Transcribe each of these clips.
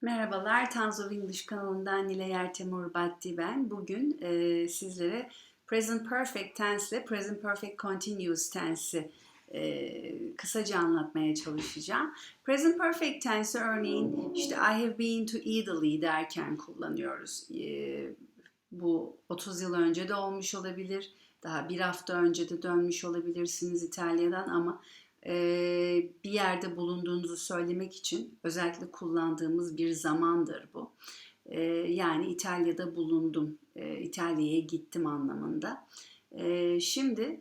Merhabalar, Tons of English kanalından Nile Yertemur Batti ben. Bugün e, sizlere Present Perfect Tense ile Present Perfect Continuous Tense'i e, kısaca anlatmaya çalışacağım. Present Perfect Tense örneğin işte I have been to Italy derken kullanıyoruz. E, bu 30 yıl önce de olmuş olabilir, daha bir hafta önce de dönmüş olabilirsiniz İtalya'dan ama bir yerde bulunduğunuzu söylemek için özellikle kullandığımız bir zamandır bu. Yani İtalya'da bulundum, İtalya'ya gittim anlamında. Şimdi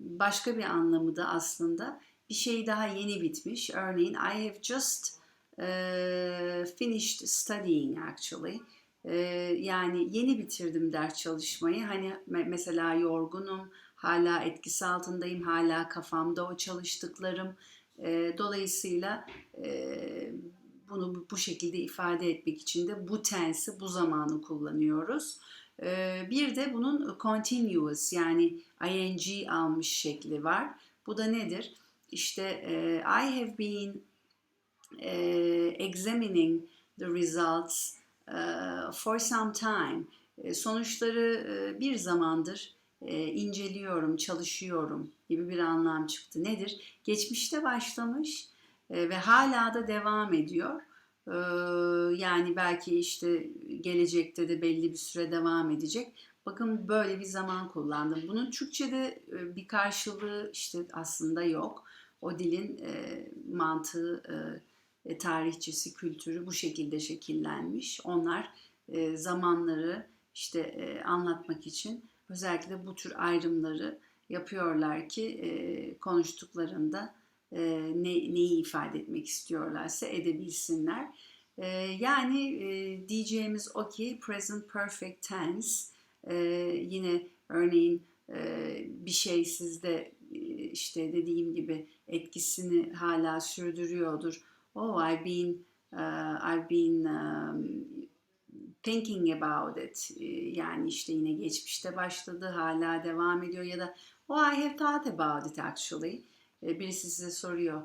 başka bir anlamı da aslında bir şey daha yeni bitmiş. Örneğin I have just finished studying actually. Yani yeni bitirdim ders çalışmayı. Hani mesela yorgunum, hala etkisi altındayım, hala kafamda o çalıştıklarım. E, dolayısıyla e, bunu bu şekilde ifade etmek için de bu tensi, bu zamanı kullanıyoruz. E, bir de bunun continuous yani ing almış şekli var. Bu da nedir? İşte e, I have been e, examining the results uh, for some time. E, sonuçları e, bir zamandır e, inceliyorum, çalışıyorum gibi bir anlam çıktı. Nedir? Geçmişte başlamış e, ve hala da devam ediyor. E, yani belki işte gelecekte de belli bir süre devam edecek. Bakın böyle bir zaman kullandım. Bunun Türkçe'de e, bir karşılığı işte aslında yok. O dilin mantığı, tarihçesi, kültürü bu şekilde şekillenmiş. Onlar zamanları işte anlatmak için özellikle bu tür ayrımları yapıyorlar ki e, konuştuklarında e, ne, neyi ifade etmek istiyorlarsa edebilsinler. E, yani e, diyeceğimiz o ki present perfect tense e, yine örneğin e, bir şey sizde e, işte dediğim gibi etkisini hala sürdürüyordur. Oh, I've been uh, I've been um, thinking about it yani işte yine geçmişte başladı hala devam ediyor ya da oh I have thought about it actually. Birisi size soruyor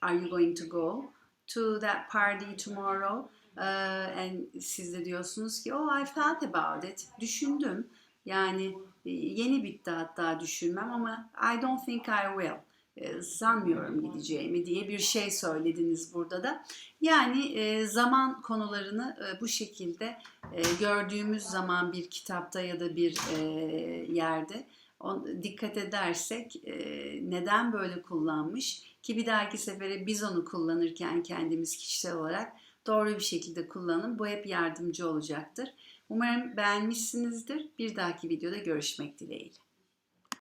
are you going to go to that party tomorrow? And siz de diyorsunuz ki oh I've thought about it. Düşündüm. Yani yeni bitti hatta düşünmem ama I don't think I will. e, sanmıyorum gideceğimi diye bir şey söylediniz burada da. Yani e, zaman konularını e, bu şekilde gördüğümüz zaman bir kitapta ya da bir yerde dikkat edersek neden böyle kullanmış ki bir dahaki sefere biz onu kullanırken kendimiz kişisel olarak doğru bir şekilde kullanın. Bu hep yardımcı olacaktır. Umarım beğenmişsinizdir. Bir dahaki videoda görüşmek dileğiyle.